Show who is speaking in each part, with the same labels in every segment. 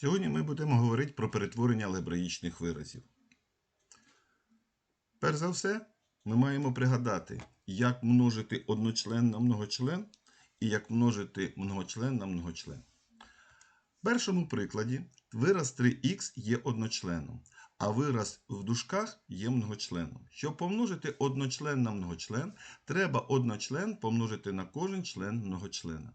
Speaker 1: Сьогодні ми будемо говорити про перетворення алгебраїчних виразів. Перш за все, ми маємо пригадати, як множити одночлен на многочлен і як множити многочлен на многочлен. В першому прикладі вираз 3х є одночленом, а вираз в дужках є многочленом. Щоб помножити одночлен на многочлен, треба одночлен помножити на кожен член многочлена.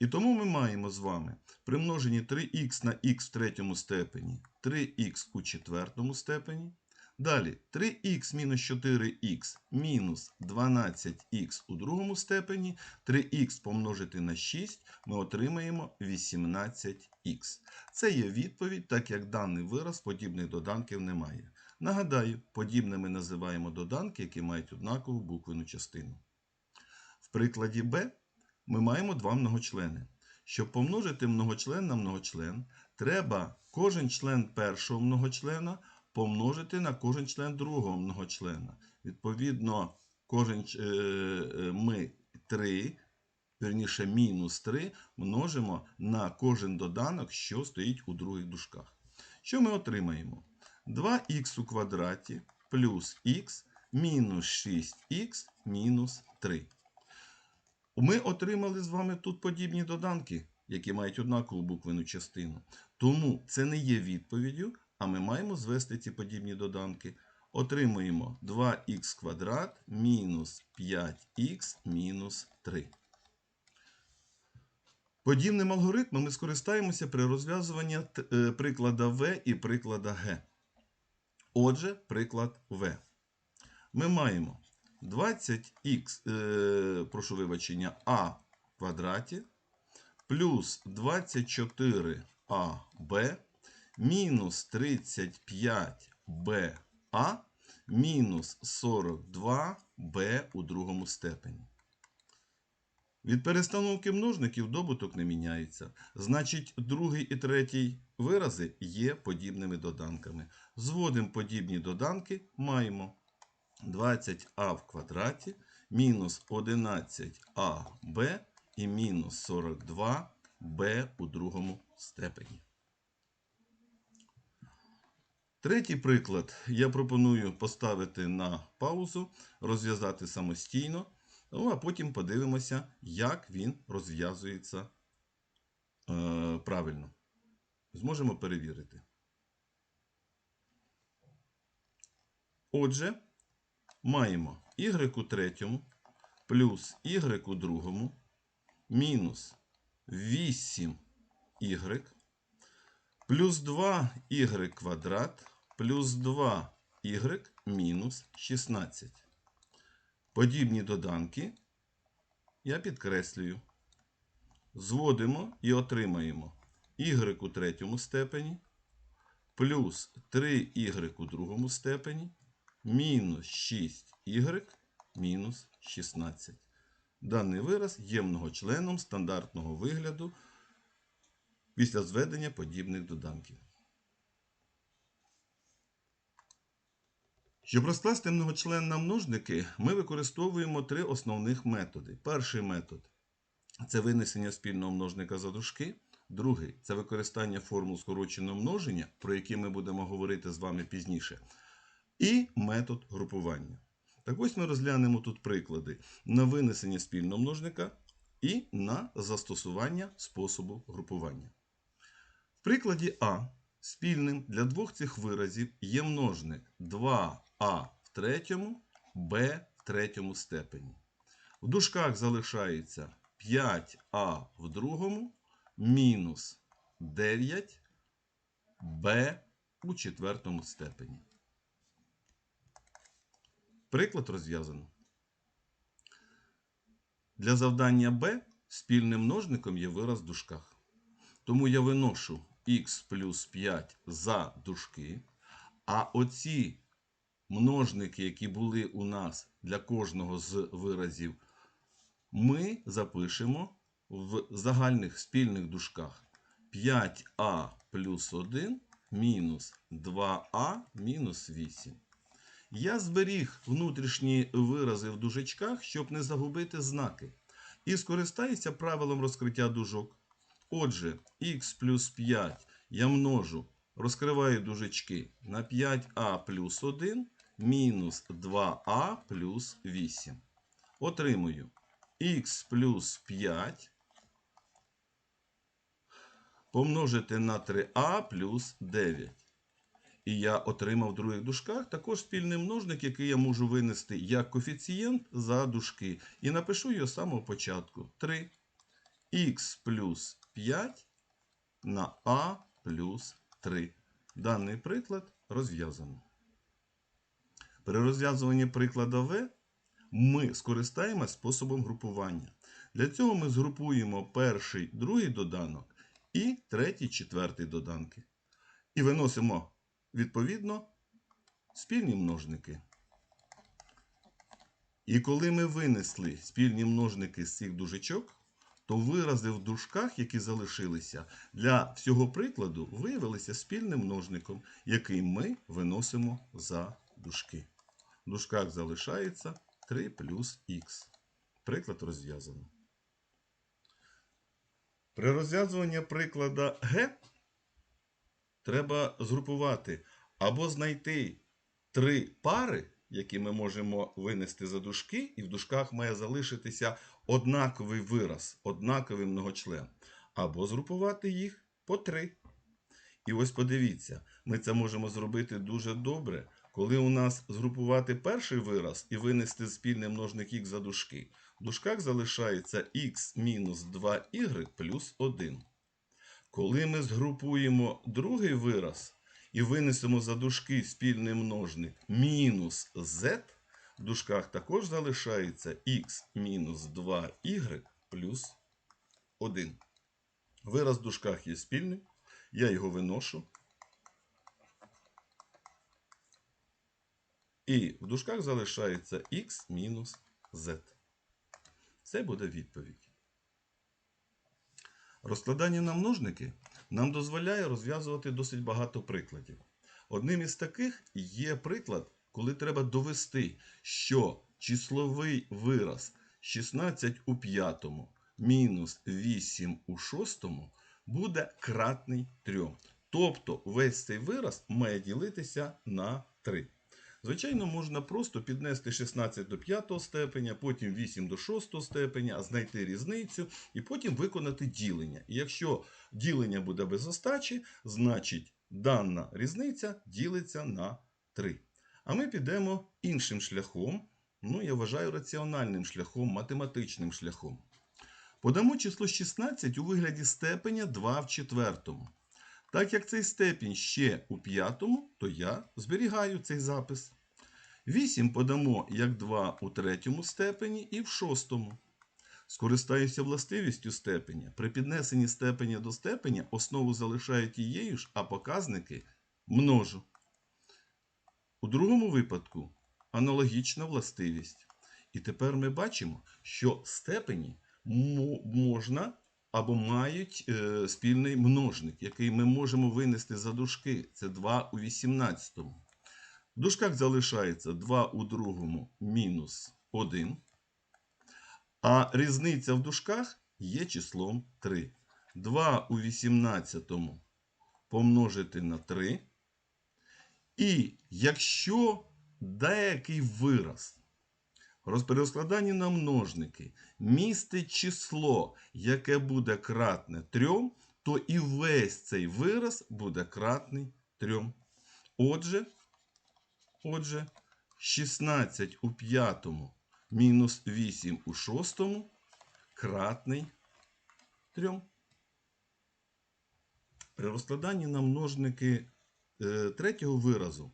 Speaker 1: І тому ми маємо з вами при множенні 3х на х в третьому степені, 3х у четвертому степені. Далі 3х мінус 4х мінус 12х у другому степені, 3х помножити на 6, ми отримаємо 18х. Це є відповідь, так як даний вираз подібних доданків немає. Нагадаю, подібними називаємо доданки, які мають однакову буквену частину. В прикладі Б ми маємо два многочлени. Щоб помножити многочлен на многочлен, треба кожен член першого многочлена помножити на кожен член другого многочлена. Відповідно, кожен е, е, ми 3, верніше мінус 3, множимо на кожен доданок, що стоїть у других дужках. Що ми отримаємо? 2х у квадраті плюс х мінус 6х мінус 3. Ми отримали з вами тут подібні доданки, які мають однакову буквену частину. Тому це не є відповіддю, а ми маємо звести ці подібні доданки. Отримуємо 2х квадрат мінус 5х мінус 3. Подібним алгоритмом ми скористаємося при розв'язуванні е, приклада В і приклада Г. Отже, приклад В. Ми маємо 20х, е, прошу вибачення, а в квадраті плюс 24аб мінус 35ба мінус 42b у другому степені. Від перестановки множників добуток не міняється. Значить, другий і третій вирази є подібними доданками. Зводимо подібні доданки, маємо 20а в квадраті мінус 11аб і мінус 42b у другому степені. Третій приклад я пропоную поставити на паузу, розв'язати самостійно, ну а потім подивимося, як він розв'язується е, правильно. Зможемо перевірити. Отже, маємо y у третьому плюс y у другому мінус 8y плюс 2y квадрат плюс 2y мінус 16. Подібні доданки я підкреслюю. Зводимо і отримаємо y у третьому степені плюс 3y у другому степені мінус 6y мінус 16. Даний вираз є многочленом стандартного вигляду після зведення подібних доданків. Щоб розкласти многочлен на множники, ми використовуємо три основних методи. Перший метод це винесення спільного множника за дужки. Другий це використання формул скороченого множення, про які ми будемо говорити з вами пізніше. І метод групування. Так ось ми розглянемо тут приклади на винесення спільного множника і на застосування способу групування. В прикладі А спільним для двох цих виразів є множник 2а в третьому, b в третьому степені. В дужках залишається 5а в другому мінус 9b у четвертому степені. Приклад розв'язано. Для завдання b спільним множником є вираз в дужках. Тому я виношу х плюс 5 за дужки, а оці множники, які були у нас для кожного з виразів, ми запишемо в загальних спільних дужках 5а плюс 1 мінус 2а мінус 8. Я зберіг внутрішні вирази в дужечках, щоб не загубити знаки. І скористаюся правилом розкриття дужок. Отже, х плюс 5 я множу, розкриваю дужечки на 5а плюс 1 мінус 2а плюс 8. Отримую х плюс 5 помножити на 3а плюс 9. І я отримав в других дужках також спільний множник, який я можу винести як коефіцієнт за дужки. І напишу його з самого початку. 3 х плюс 5 на а плюс 3. Даний приклад розв'язано. При розв'язуванні приклада В ми скористаємося способом групування. Для цього ми згрупуємо перший, другий доданок і третій, четвертий доданки. І виносимо відповідно спільні множники. І коли ми винесли спільні множники з цих дужечок, то вирази в дужках, які залишилися, для всього прикладу виявилися спільним множником, який ми виносимо за дужки. В дужках залишається 3 плюс х. Приклад розв'язано. При розв'язуванні приклада Г треба згрупувати або знайти три пари, які ми можемо винести за дужки, і в дужках має залишитися однаковий вираз, однаковий многочлен, або згрупувати їх по три. І ось подивіться, ми це можемо зробити дуже добре, коли у нас згрупувати перший вираз і винести спільний множник х за дужки. В дужках залишається х мінус 2y плюс 1. Коли ми згрупуємо другий вираз і винесемо за дужки спільний множник мінус z, в дужках також залишається х мінус 2y плюс 1. Вираз в дужках є спільним. Я його виношу. І в дужках залишається х мінус z. Це буде відповідь. Розкладання на множники нам дозволяє розв'язувати досить багато прикладів. Одним із таких є приклад, коли треба довести, що числовий вираз 16 у п'ятому мінус 8 у шостому буде кратний 3. Тобто весь цей вираз має ділитися на 3. Звичайно, можна просто піднести 16 до 5 степеня, потім 8 до 6 степеня, знайти різницю і потім виконати ділення. І якщо ділення буде без остачі, значить дана різниця ділиться на 3. А ми підемо іншим шляхом, ну я вважаю раціональним шляхом, математичним шляхом. Подамо число 16 у вигляді степеня 2 в четвертому. Так як цей степінь ще у п'ятому, то я зберігаю цей запис. 8 подамо як 2 у третьому степені і в шостому. Скористаюся властивістю степеня. При піднесенні степеня до степеня основу залишаю тією ж, а показники множу. У другому випадку аналогічна властивість. І тепер ми бачимо, що степені можна або мають е, спільний множник, який ми можемо винести за дужки. Це 2 у 18. В дужках залишається 2 у другому мінус 1. А різниця в дужках є числом 3. 2 у 18 помножити на 3. І якщо деякий вираз роз- при розкладанні на множники містить число, яке буде кратне 3, то і весь цей вираз буде кратний 3. Отже, отже, 16 у п'ятому мінус 8 у шостому кратний 3. При розкладанні на множники е, третього виразу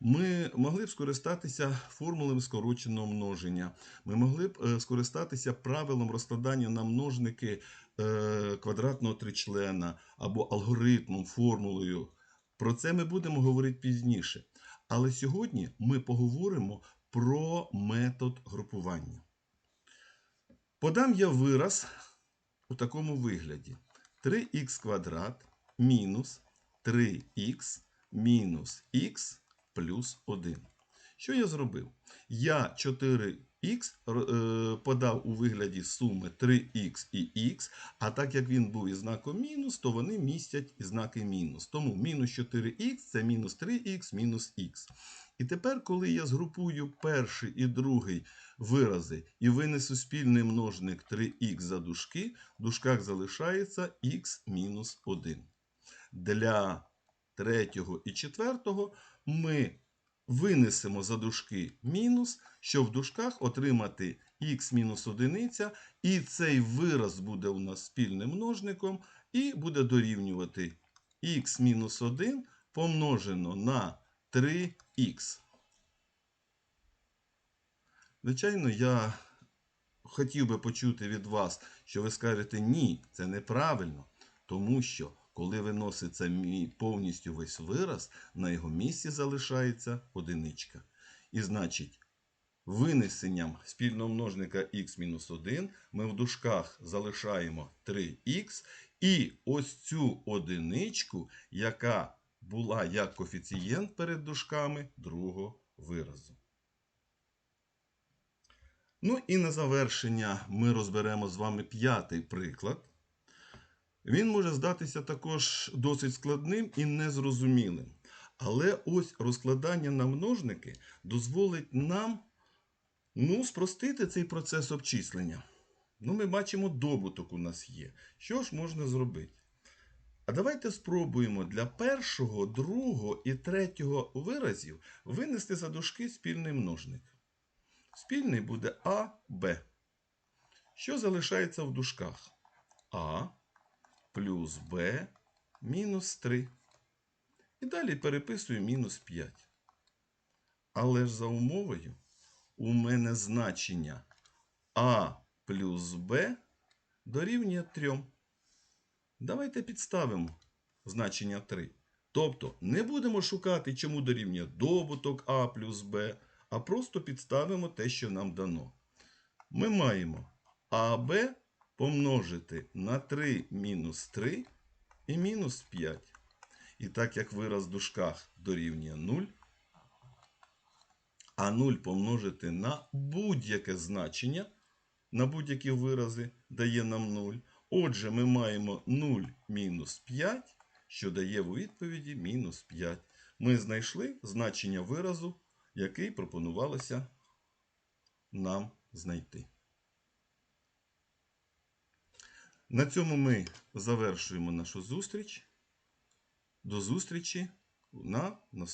Speaker 1: ми могли б скористатися формулами скороченого множення. Ми могли б е, скористатися правилом розкладання на множники е, квадратного тричлена або алгоритмом, формулою. Про це ми будемо говорити пізніше. Але сьогодні ми поговоримо про метод групування. Подам я вираз у такому вигляді: 3х квадрат мінус 3х мінус х плюс 1. Що я зробив? Я 4 Х е, подав у вигляді суми 3х і х, а так як він був із знаком мінус, то вони містять і знаки мінус. Тому мінус 4х це мінус 3х мінус х. І тепер, коли я згрупую перший і другий вирази і винесу спільний множник 3х за дужки, в дужках залишається х мінус 1. Для третього і четвертого ми винесемо за дужки мінус, щоб в дужках отримати х мінус одиниця, і цей вираз буде у нас спільним множником, і буде дорівнювати х мінус 1 помножено на 3х. Звичайно, я хотів би почути від вас, що ви скажете ні, це неправильно, тому що коли виноситься повністю весь вираз, на його місці залишається одиничка. І значить, винесенням спільного множника х-1 ми в дужках залишаємо 3х, і ось цю одиничку, яка була як коефіцієнт перед дужками другого виразу. Ну і на завершення ми розберемо з вами п'ятий приклад. Він може здатися також досить складним і незрозумілим. Але ось розкладання на множники дозволить нам ну, спростити цей процес обчислення. Ну, ми бачимо, добуток у нас є. Що ж можна зробити? А давайте спробуємо для першого, другого і третього виразів винести за дужки спільний множник. Спільний буде А, Б. Що залишається в дужках? А плюс Б мінус 3. І далі переписую мінус 5. Але ж за умовою у мене значення А плюс Б дорівнює 3. Давайте підставимо значення 3. Тобто не будемо шукати, чому дорівнює добуток А плюс Б, а просто підставимо те, що нам дано. Ми маємо АБ помножити на 3 мінус 3 і мінус 5. І так як вираз в дужках дорівнює 0, а 0 помножити на будь-яке значення, на будь-які вирази дає нам 0. Отже, ми маємо 0 мінус 5, що дає у відповіді мінус 5. Ми знайшли значення виразу, який пропонувалося нам знайти. На цьому ми завершуємо нашу зустріч. До зустрічі на наступному.